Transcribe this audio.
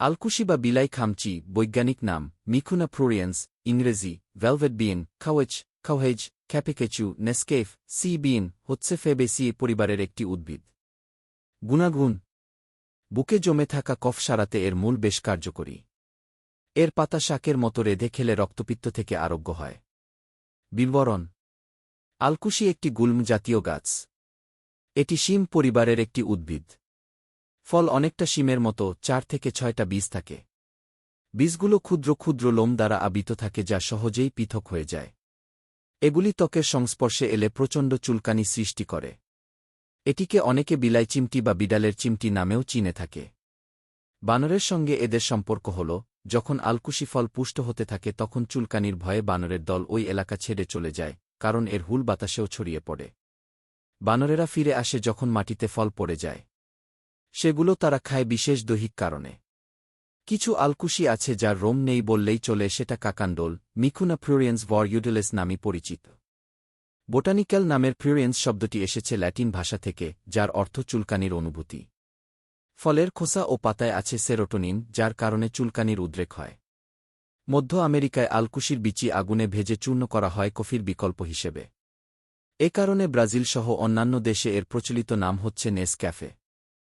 আলকুশি বা বিলাই খামচি বৈজ্ঞানিক নাম মিখুনা ফ্লোরিয়েন্স ইংরেজি ভেলভেট বিন খাওয়েচ খাওহেজ ক্যাপিকেচু নেসকেফ সি বিন হচ্ছে ফেবেসি পরিবারের একটি উদ্ভিদ গুণাগুণ বুকে জমে থাকা কফ সারাতে এর মূল বেশ কার্যকরী। এর পাতা শাকের মতো রেধে খেলে রক্তপিত্ত থেকে আরোগ্য হয়। বিবরণ। আলকুশি একটি গুল্ম জাতীয় গাছ। এটি শিম পরিবারের একটি উদ্ভিদ। ফল অনেকটা শিমের মতো, চার থেকে ছয়টা বীজ থাকে। বীজগুলো ক্ষুদ্র ক্ষুদ্র লোম দ্বারা আবৃত থাকে যা সহজেই পৃথক হয়ে যায়। এগুলি ত্বকের সংস্পর্শে এলে প্রচণ্ড চুলকানি সৃষ্টি করে। এটিকে অনেকে বিলাই চিমটি বা বিড়ালের চিমটি নামেও চিনে থাকে। বানরের সঙ্গে এদের সম্পর্ক হল, যখন আলকুশি ফল পুষ্ট হতে থাকে তখন চুলকানির ভয়ে বানরের দল ওই এলাকা ছেড়ে চলে যায়, কারণ এর হুল বাতাসেও ছড়িয়ে পড়ে। বানরেরা ফিরে আসে যখন মাটিতে ফল পড়ে যায়। সেগুলো তারা খায় বিশেষ দৈহিক কারণে। কিছু আলকুশি আছে যার রোম নেই বললেই চলে সেটা কাকান্ডোল মিকুনা ফ্লুরিয়েন্স ভর ইউডেলেস নামে পরিচিত। বোটানিক্যাল নামের ফ্লুরিয়েন্স শব্দটি এসেছে ল্যাটিন ভাষা থেকে, যার অর্থ চুলকানির অনুভূতি। ফলের খোসা ও পাতায় আছে সেরোটোনিন, যার কারণে চুলকানির উদ্রেক হয়। মধ্য আমেরিকায় আলকুশির বিচি আগুনে ভেজে চূর্ণ করা হয় কফির বিকল্প হিসেবে। এ কারণে ব্রাজিলসহ অন্যান্য দেশে এর প্রচলিত নাম হচ্ছে নেস ক্যাফে